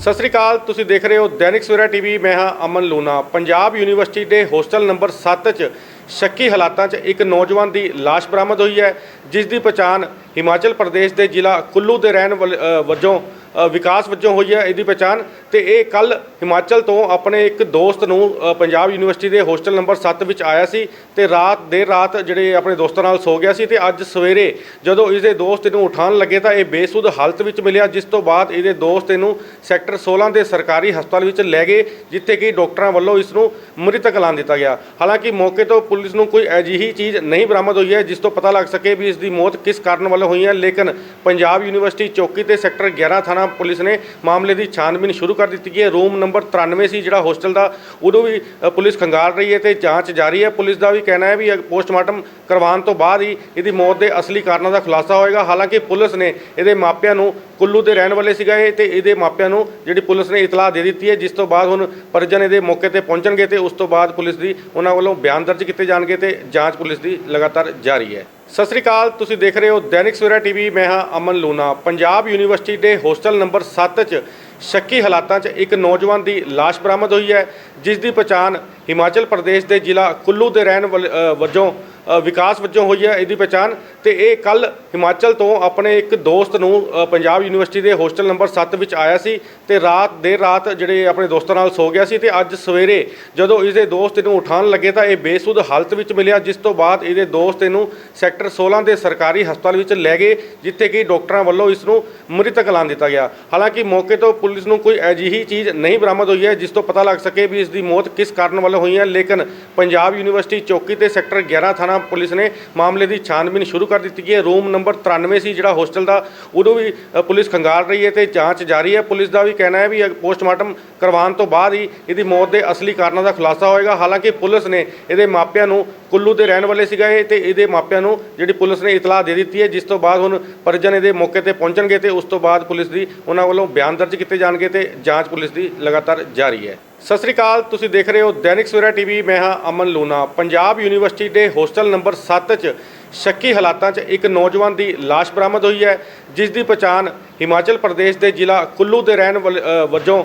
ਸਤਿ ਸ੍ਰੀ ਅਕਾਲ ਤੁਸੀਂ ਦੇਖ ਰਹੇ ਹੋ ਦੈਨਿਕ ਸਵੇਰਾ ਟੀਵੀ ਮੈਂ ਹਾਂ ਅਮਨ ਲੂਨਾ ਪੰਜਾਬ ਯੂਨੀਵਰਸਿਟੀ ਦੇ ਹੋਸਟਲ ਨੰਬਰ 7 'ਚ ਸ਼ੱਕੀ ਹਾਲਾਤਾਂ 'ਚ ਇੱਕ ਨੌਜਵਾਨ ਦੀ ਲਾਸ਼ ਬਰਾਮਦ ਹੋਈ ਹੈ ਜਿਸ ਦੀ ਪਛਾਣ ਹਿਮਾਚਲ ਪ੍ਰਦੇਸ਼ ਦੇ ਜ਼ਿਲ੍ਹਾ ਕੁੱਲੂ ਦੇ ਰਹਿਣ ਵਾਲੇ, ਵਜੋਂ ਵਿਕਾਸ ਵਜੋਂ ਹੋਈ ਹੈ ਇਹਦੀ ਪਛਾਣ ਤੇ ਇਹ ਕੱਲ ਹਿਮਾਚਲ ਤੋਂ ਆਪਣੇ ਇੱਕ ਦੋਸਤ ਨੂੰ ਪੰਜਾਬ ਯੂਨੀਵਰਸਿਟੀ ਦੇ ਹੋਸਟਲ ਨੰਬਰ 7 ਵਿੱਚ ਆਇਆ ਸੀ ਤੇ ਰਾਤ, ਦੇਰ ਰਾਤ ਜਿਹੜੇ ਆਪਣੇ ਦੋਸਤਾਂ ਨਾਲ ਸੋ ਗਿਆ ਸੀ ਤੇ ਅੱਜ ਸਵੇਰੇ ਜਦੋਂ ਇਸਦੇ ਦੋਸਤ ਇਹਨੂੰ ਉਠਾਉਣ ਲੱਗੇ ਤਾਂ ਇਹ ਬੇਸੁੱਧ ਹਾਲਤ ਵਿੱਚ ਮਿਲਿਆ, ਜਿਸ ਤੋਂ ਬਾਅਦ ਇਹਦੇ ਦੋਸਤ ਇਹਨੂੰ ਸੈਕਟਰ 16 ਦੇ ਸਰਕਾਰੀ ਹਸਪਤਾਲ ਵਿੱਚ ਲੈ ਗਏ, ਜਿੱਥੇ ਕਿ ਡਾਕਟਰਾਂ ਵੱਲੋਂ ਇਸ ਨੂੰ ਮ੍ਰਿਤਕ ਐਲਾਨ ਦਿੱਤਾ ਗਿਆ। ਹਾਲਾਂਕਿ ਮੌਕੇ ਤੋਂ ਪੁਲਿਸ ਨੂੰ ਕੋਈ ਅਜਿਹੀ ਚੀਜ਼ ਨਹੀਂ ਬਰਾਮਦ ਹੋਈ ਹੈ, ਜਿਸ ਤੋਂ ਪਤਾ ਲੱਗ ਸਕੇ ਵੀ ਇਸ ਦੀ ਮੌਤ ਕਿਸ ਕਾਰਨ ਵੱਲੋਂ ਹੋਈ ਹੈ, ਲੇਕਿਨ ਪੰਜਾਬ ਯੂਨੀਵਰਸਿਟੀ ਚੌਕੀ ਤੇ ਸੈਕਟਰ 11 ਥਾਣਾ ਪੁਲਿਸ ਨੇ ਮਾਮਲੇ ਦੀ ਛਾਨਬੀਨ ਸ਼ੁਰੂ ਕਰ ਦਿੱਤੀ ਹੈ। ਰੂਮ ਨੰਬਰ 93 ਸੀ, ਜਿਹੜਾ ਹੋਸਟਲ ਦਾ, ਉਦੋਂ ਵੀ ਪੁਲਿਸ ਖੰਗਾਲ ਰਹੀ ਹੈ ਤੇ ਜਾਂਚ ਜਾਰੀ ਹੈ। ਪੁਲਿਸ ਦਾ ਵੀ ਕਹਿਣਾ ਹੈ ਵੀ ਪੋਸਟਮਾਰਟਮ ਕਰਵਾਉਣ ਤੋਂ ਬਾਅਦ ਹੀ ਇਹਦੀ ਮੌਤ ਦੇ ਅਸਲੀ ਕਾਰਨਾਂ ਦਾ ਖੁਲਾਸਾ ਹੋਏਗਾ। ਹਾਲਾਂਕਿ ਪੁਲਿਸ ਨੇ ਇਹਦੇ ਮਾਪਿਆਂ ਨੂੰ ਕੁੱਲੂ ਦੇ ਰਹਿਣ ਵਾਲੇ ਸੀਗਾ ਇਹ ਤੇ ਇਹਦੇ ਮਾਪਿਆਂ ਨੂੰ ਜਿਹੜੀ ਪੁਲਿਸ ਨੇ ਇਤਲਾਹ ਦੇ ਦਿੱਤੀ ਹੈ, ਜਿਸ ਤੋਂ ਬਾਅਦ ਹੁਣ ਪਰਿਜਨ ਇਹਦੇ ਮੌਕੇ ਤੇ ਪਹੁੰਚਣਗੇ ਤੇ ਉਸ ਤੋਂ ਬਾਅਦ ਪੁਲਿਸ ਦੀ ਉਹਨਾਂ ਵੱਲੋਂ ਬਿਆਨ ਦਰਜ ਕੀਤੇ ਜਾਣਗੇ ਤੇ ਜਾਂਚ ਪੁਲਿਸ ਦੀ ਲਗਾਤਾਰ ਜਾਰੀ ਹੈ। ਸਤਿ ਸ੍ਰੀ ਅਕਾਲ ਤੁਸੀਂ ਦੇਖ ਰਹੇ ਹੋ ਦੈਨਿਕ ਸਵੇਰਾ ਟੀਵੀ ਮੈਂ ਹਾਂ ਅਮਨ ਲੂਨਾ ਪੰਜਾਬ ਯੂਨੀਵਰਸਿਟੀ ਦੇ ਹੋਸਟਲ ਨੰਬਰ 7 'ਚ ਸ਼ੱਕੀ ਹਾਲਾਤਾਂ 'ਚ ਇੱਕ ਨੌਜਵਾਨ ਦੀ ਲਾਸ਼ ਬਰਾਮਦ ਹੋਈ ਹੈ ਜਿਸ ਦੀ ਪਛਾਣ ਹਿਮਾਚਲ ਪ੍ਰਦੇਸ਼ ਦੇ ਜ਼ਿਲ੍ਹਾ ਕੁੱਲੂ ਦੇ ਰਹਿਣ ਵਾਲੇ, ਵਜੋਂ ਵਿਕਾਸ ਵਜੋਂ ਹੋਈ ਹੈ ਇਹਦੀ ਪਛਾਣ ਤੇ ਇਹ ਕੱਲ ਹਿਮਾਚਲ ਤੋਂ ਆਪਣੇ ਇੱਕ ਦੋਸਤ ਨੂੰ ਪੰਜਾਬ ਯੂਨੀਵਰਸਿਟੀ ਦੇ ਹੋਸਟਲ ਨੰਬਰ 7 ਵਿੱਚ ਆਇਆ ਸੀ ਤੇ ਰਾਤ, ਦੇਰ ਰਾਤ ਜਿਹੜੇ ਆਪਣੇ ਦੋਸਤਾਂ ਨਾਲ ਸੋ ਗਿਆ ਸੀ ਤੇ ਅੱਜ ਸਵੇਰੇ ਜਦੋਂ ਇਸਦੇ ਦੋਸਤ ਇਹਨੂੰ ਉਠਾਉਣ ਲੱਗੇ ਤਾਂ ਇਹ ਬੇਸੁੱਧ ਹਾਲਤ ਵਿੱਚ ਮਿਲਿਆ, ਜਿਸ ਤੋਂ ਬਾਅਦ ਇਹਦੇ ਦੋਸਤ ਇਹਨੂੰ ਸੈਕਟਰ 16 ਦੇ ਸਰਕਾਰੀ ਹਸਪਤਾਲ ਵਿੱਚ ਲੈ ਗਏ, ਜਿੱਥੇ ਕਿ ਡਾਕਟਰਾਂ ਵੱਲੋਂ ਇਸ ਨੂੰ ਮ੍ਰਿਤਕ ਐਲਾਨ ਦਿੱਤਾ ਗਿਆ। ਹਾਲਾਂਕਿ ਮੌਕੇ ਤੋਂ ਪੁਲਿਸ ਨੂੰ ਕੋਈ ਅਜਿਹੀ ਚੀਜ਼ ਨਹੀਂ ਬਰਾਮਦ ਹੋਈ ਹੈ, ਜਿਸ ਤੋਂ ਪਤਾ ਲੱਗ ਸਕੇ ਵੀ ਇਸ ਦੀ ਮੌਤ ਕਿਸ ਕਾਰਨ ਵੱਲੋਂ ਹੋਈ ਹੈ, ਲੇਕਿਨ ਪੰਜਾਬ ਯੂਨੀਵਰਸਿਟੀ ਚੌਕੀ ਤੇ ਸੈਕਟਰ 11 ਥਾਣਾ ਪੁਲਿਸ ਨੇ ਮਾਮਲੇ ਦੀ ਛਾਨਬੀਨ ਸ਼ੁਰੂ ਕਰ ਦਿੱਤੀ ਹੈ। ਰੂਮ ਨੰਬਰ 93 ਸੀ, ਜਿਹੜਾ ਹੋਸਟਲ ਦਾ। ਉਦੋਂ ਵੀ ਪੁਲਿਸ ਖੰਗਾਲ ਰਹੀ ਹੈ ਤੇ ਜਾਂਚ ਜਾਰੀ ਹੈ। ਪੁਲਿਸ ਦਾ ਵੀ ਕਹਿਣਾ ਹੈ ਵੀ ਪੋਸਟਮਾਰਟਮ ਕਰਵਾਉਣ ਤੋਂ ਬਾਅਦ ਹੀ ਇਹਦੀ ਮੌਤ ਦੇ ਅਸਲੀ ਕਾਰਨਾਂ ਦਾ ਖੁਲਾਸਾ ਹੋਏਗਾ। ਹਾਲਾਂਕਿ ਪੁਲਿਸ ਨੇ ਇਹਦੇ ਮਾਪਿਆਂ ਨੂੰ ਕੁੱਲੂ ਦੇ ਰਹਿਣ ਵਾਲੇ ਸੀਗਾ ਇਹ ਤੇ ਇਹਦੇ ਮਾਪਿਆਂ ਨੂੰ ਜਿਹੜੀ ਪੁਲਿਸ ਨੇ ਇਤਲਾਹ ਦੇ ਦਿੱਤੀ ਹੈ, ਜਿਸ ਤੋਂ ਬਾਅਦ ਹੁਣ ਪਰਿਜਨ ਇਹਦੇ ਮੌਕੇ ਤੇ ਪਹੁੰਚਣਗੇ ਤੇ ਉਸ ਤੋਂ ਬਾਅਦ ਪੁਲਿਸ ਦੀ ਉਹਨਾਂ ਵੱਲੋਂ ਬਿਆਨ ਦਰਜ ਕੀਤੇ ਜਾਣਗੇ ਤੇ ਜਾਂਚ ਪੁਲਿਸ ਦੀ ਲਗਾਤਾਰ ਜਾਰੀ ਹੈ। ਸਤਿ ਸ੍ਰੀ ਅਕਾਲ, ਤੁਸੀਂ ਦੇਖ ਰਹੇ ਹੋ ਦੈਨਿਕ ਸਵੇਰਾ ਟੀਵੀ, ਮੈਂ ਹਾਂ ਅਮਨ ਲੂਨਾ ਪੰਜਾਬ ਯੂਨੀਵਰਸਿਟੀ ਦੇ ਹੋਸਟਲ ਨੰਬਰ 7 'ਚ ਸ਼ੱਕੀ ਹਾਲਾਤਾਂ 'ਚ ਇੱਕ ਨੌਜਵਾਨ ਦੀ ਲਾਸ਼ ਬਰਾਮਦ ਹੋਈ ਹੈ ਜਿਸ ਦੀ ਪਛਾਣ ਹਿਮਾਚਲ ਪ੍ਰਦੇਸ਼ ਦੇ ਜ਼ਿਲ੍ਹਾ ਕੁੱਲੂ ਦੇ ਰਹਿਣ ਵਾਲੇ, ਵਜੋਂ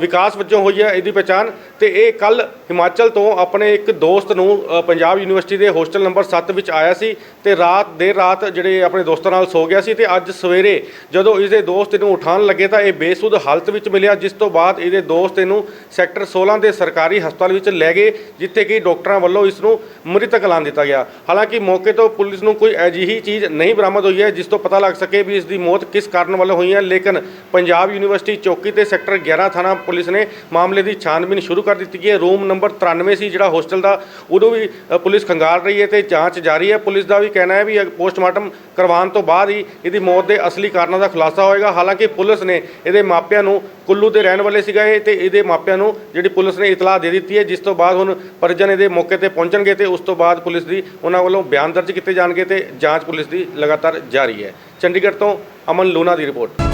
ਵਿਕਾਸ ਵਜੋਂ ਹੋਈ ਹੈ ਇਹਦੀ ਪਛਾਣ। ਤੇ ਇਹ ਕੱਲ ਹਿਮਾਚਲ ਤੋਂ ਆਪਣੇ ਇੱਕ ਦੋਸਤ ਨੂੰ ਪੰਜਾਬ ਯੂਨੀਵਰਸਿਟੀ ਦੇ ਹੋਸਟਲ ਨੰਬਰ 7 ਵਿੱਚ ਆਇਆ ਸੀ ਤੇ ਰਾਤ ਦੇਰ ਰਾਤ ਜਿਹੜੇ ਆਪਣੇ ਦੋਸਤਾਂ ਨਾਲ ਸੋ ਗਿਆ ਸੀ ਤੇ ਅੱਜ ਸਵੇਰੇ ਜਦੋਂ ਇਸਦੇ ਦੋਸਤ ਇਹਨੂੰ ਉਠਾਉਣ ਲੱਗੇ ਤਾਂ ਇਹ ਬੇਸੁੱਧ ਹਾਲਤ ਵਿੱਚ ਮਿਲਿਆ ਜਿਸ ਤੋਂ ਬਾਅਦ ਇਹਦੇ ਦੋਸਤ ਇਹਨੂੰ ਸੈਕਟਰ 16 ਦੇ ਸਰਕਾਰੀ ਹਸਪਤਾਲ ਵਿੱਚ ਲੈ ਗਏ ਜਿੱਥੇ ਕਿ ਡਾਕਟਰਾਂ ਵੱਲੋਂ ਇਸ ਨੂੰ ਮ੍ਰਿਤਕ ਐਲਾਨ ਦਿੱਤਾ ਗਿਆ। ਹਾਲਾਂਕਿ ਮੌਕੇ ਤੋਂ ਪੁਲਿਸ ਨੂੰ ਕੋਈ ਅਜਿਹੀ ਚੀਜ਼ ਨਹੀਂ ਬਰਾਮਦ ਹੋਈ ਹੈ ਜਿਸ ਤੋਂ ਪਤਾ ਲੱਗ ਸਕੇ ਵੀ ਇਸ ਦੀ ਮੌਤ ਕਿਸ ਕਾਰਨ ਵੱਲੋਂ ਹੋਈ ਹੈ। ਲੇਕਿਨ ਪੰਜਾਬ ਯੂਨੀਵਰਸਿਟੀ ਚੌਕੀ ਤੇ ਸੈਕਟਰ 11 ਥਾਣਾ ਪੁਲਿਸ ਨੇ ਮਾਮਲੇ ਦੀ ਛਾਨਬੀਨ ਸ਼ੁਰੂ ਕਰ ਦਿੱਤੀ ਹੈ। ਰੂਮ ਨੰਬਰ 93 ਸੀ, ਜਿਹੜਾ ਹੋਸਟਲ ਦਾ, ਉਦੋਂ ਵੀ ਪੁਲਿਸ ਖੰਗਾਲ ਰਹੀ ਹੈ ਤੇ ਜਾਂਚ ਜਾਰੀ ਹੈ। ਪੁਲਿਸ ਦਾ ਵੀ ਕਹਿਣਾ ਹੈ ਵੀ ਪੋਸਟਮਾਰਟਮ ਕਰਵਾਉਣ ਤੋਂ ਬਾਅਦ ਹੀ ਇਹਦੀ ਮੌਤ ਦੇ ਅਸਲੀ ਕਾਰਨਾਂ ਦਾ ਖੁਲਾਸਾ ਹੋਏਗਾ। ਹਾਲਾਂਕਿ ਪੁਲਿਸ ਨੇ ਇਹਦੇ ਮਾਪਿਆਂ ਨੂੰ ਕੁੱਲੂ ਦੇ ਰਹਿਣ ਵਾਲੇ ਸੀਗਾ ਇਹ ਤੇ ਇਹਦੇ ਮਾਪਿਆਂ ਨੂੰ ਜਿਹੜੀ ਪੁਲਿਸ ਨੇ ਇਤਲਾਹ ਦੇ ਦਿੱਤੀ ਹੈ, ਜਿਸ ਤੋਂ ਬਾਅਦ ਹੁਣ ਪਰਿਜਨ ਇਹਦੇ ਮੌਕੇ ਤੇ ਪਹੁੰਚਣਗੇ ਤੇ ਉਸ ਤੋਂ ਬਾਅਦ ਪੁਲਿਸ ਦੀ ਉਹਨਾਂ ਵੱਲੋਂ ਬਿਆਨ ਦਰਜ ਕੀਤੇ ਜਾਣਗੇ ਤੇ ਜਾਂਚ ਪੁਲਿਸ ਦੀ ਲਗਾਤਾਰ ਜਾਰੀ ਹੈ। ਚੰਡੀਗੜ੍ਹ ਤੋਂ ਅਮਨ ਲੂਨਾ ਦੀ ਰਿਪੋਰਟ।